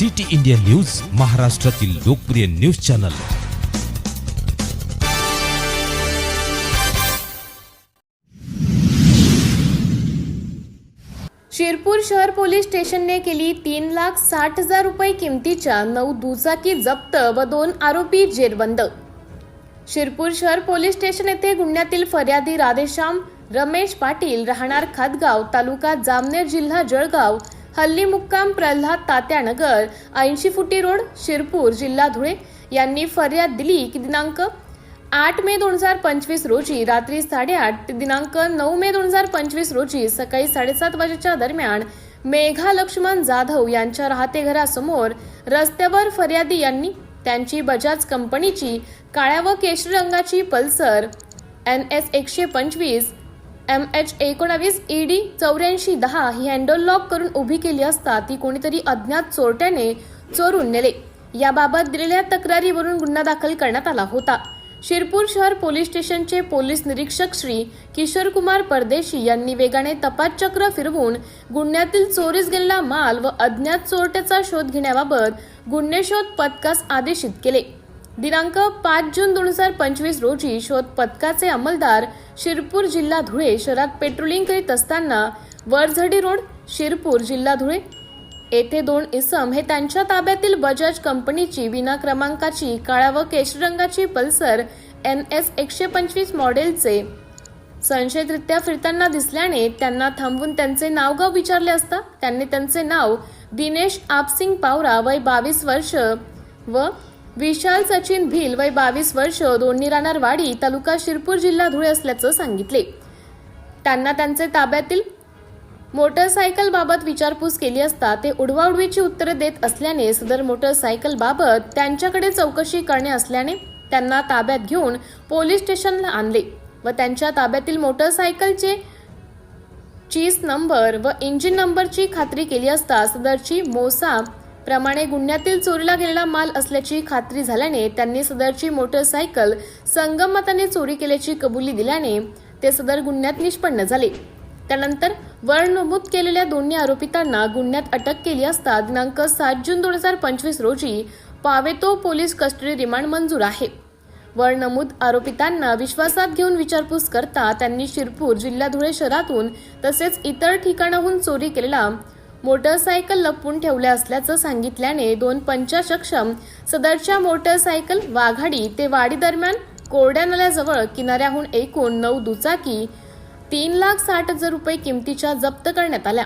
City India news महाराष्ट्रातील लोकप्रिय news channel. Shirpur शहर पोलीस स्टेशनने केली तीन लाख साठ हजार रुपये किमतीच्या नऊ दुचाकी जप्त व दोन आरोपी जेरबंद. शिरपूर शहर पोलीस स्टेशन येथे गुन्ह्यातील फर्यादी राधेश्याम रमेश पाटील राहणार खातगाव तालुका जामनेर जिल्हा जळगाव हल्ली मुक्काम प्रल्हाद तात्यानगर ऐंशी फुटी रोड शिरपूर जिल्हा धुळे यांनी फर्याद दिली की दिनांक आठ मे दोन हजार पंचवीस रोजी रात्री साडेआठ ते दिनांक नऊ मे दोन हजार पंचवीस रोजी सकाळी साडेसात वाजेच्या दरम्यान मेघा लक्ष्मण जाधव यांच्या राहते घरासमोर रस्त्यावर फर्यादी यांनी त्यांची बजाज कंपनीची काळ्या व केशरी रंगाची पल्सर एन एस एकशे पंचवीस एम एच एकोणावीस ईडी चौऱ्याऐंशी दहा ही हँडल लॉक करून उभी केली असता ती कोणीतरी अज्ञात चोरट्याने चोरून नेले. याबाबत दिलेल्या तक्रारीवरून गुन्हा दाखल करण्यात आला होता. शिरपूर शहर पोलीस स्टेशनचे पोलीस निरीक्षक श्री किशोर कुमार परदेशी यांनी वेगाने तपास चक्र फिरवून गुन्ह्यातील चोरीस गेलेला माल व अज्ञात चोरट्याचा शोध घेण्याबाबत गुन्हे शोध पथकास आदेशित केले. दिनांक पाच जून दोन हजार पंचवीस रोजी शोध पथकाचे अंमलदार शिरपूर जिल्हा धुळे शहरात पेट्रोलिंग करीत असताना वरझडी रोड शिरपूर जिल्हा धुळे येथे दोन इसम हे त्यांच्या ताब्यातील बजाज कंपनीची विना क्रमांकाची काळ्या व केशरी रंगाची पल्सर एन एस एकशे पंचवीस मॉडेलचे संशयितरित्या फिरताना दिसल्याने त्यांना थांबवून त्यांचे नावगाव विचारले असता त्यांनी त्यांचे नाव दिनेश आपसिंग पावरा वय बावीस वर्ष व विशाल सचिन भिल वय बावीस वर्ष दोन्ही राणारवाडी तालुका शिरपूर जिल्हा धुळे असल्याचं सांगितले. त्यांना त्यांचे ताब्यातील मोटरसायकल बाबत विचारपूस केली असता ते उडवाउडवीची उत्तरे देत असल्याने सदर मोटरसायकल बाबत त्यांच्याकडे चौकशी करणे असल्याने त्यांना ताब्यात घेऊन पोलीस स्टेशनला आणले व त्यांच्या ताब्यातील मोटरसायकलचे चीज नंबर व इंजिन नंबरची खात्री केली असता सदरची मोसा प्रमाणे गुन्ह्यातील चोरीला गेलेला माल असल्याची खात्री झाल्याने त्यांनी सदरची मोटरसायकल संगमताने चोरी केल्याची कबुली दिल्याने ते सदर गुन्ह्यात निष्पन्न झाले. त्यानंतर वर नमूद केलेल्या दोन्ही आरोपितांना गुन्ह्यात अटक केली असता दिनांक सात जून दोन हजार पंचवीस रोजी पावेतो पोलीस कस्टडी रिमांड मंजूर आहे. वर नमूद आरोपितांना विश्वासात घेऊन विचारपूस करता त्यांनी शिरपूर जिल्हा धुळे शहरातून तसेच इतर ठिकाणाहून चोरी केलेला मोटरसायकल लपवून ठेवल्या असल्याचं सांगितल्याने दोन पंचाशक्षम सदरच्या मोटरसायकल वाघाडी ते वाडी दरम्यान कोरड्या नाल्याजवळ किनाऱ्याहून एकूण नऊ दुचाकी तीन लाख साठ हजार रुपये किमतीच्या जप्त करण्यात आल्या.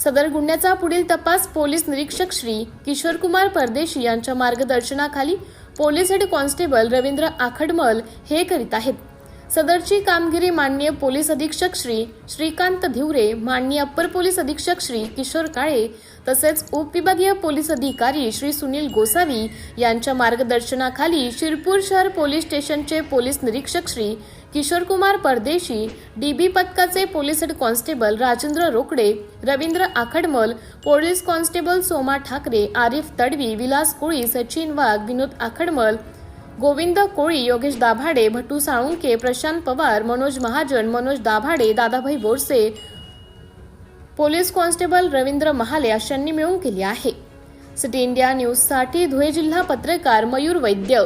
सदर गुन्ह्याचा पुढील तपास पोलीस निरीक्षक श्री किशोर कुमार परदेशी यांच्या मार्गदर्शनाखाली police head constable Ravindra Akhadmal हे करीत आहेत. सदरची कामगिरी माननीय पोलीस अधीक्षक श्री श्रीकांत धिवरे माननीय अप्पर पोलीस अधीक्षक श्री किशोर काळे तसेच उपविभागीय पोलीस अधिकारी श्री सुनील गोसावी यांच्या मार्गदर्शनाखाली शिरपूर शहर पोलीस स्टेशनचे पोलीस निरीक्षक श्री किशोर कुमार परदेशी डीबी पथकाचे police head constable Rajendra Rokade Ravindra Akhadmal police constable Soma Thackeray Arif Tadvi Vilas Koli Sachin Wagh Vinod Akhadmal Govind Koli Yogesh Dabhade Bhatu Salunke Prashant Pawar Manoj Mahajan Manoj Dabhade Dadabhai Borse police constable Ravindra Mahale अशांनी मिळून केली आहे. City India न्यूजसाठी धुळे जिल्हा पत्रकार मयूर वैद्य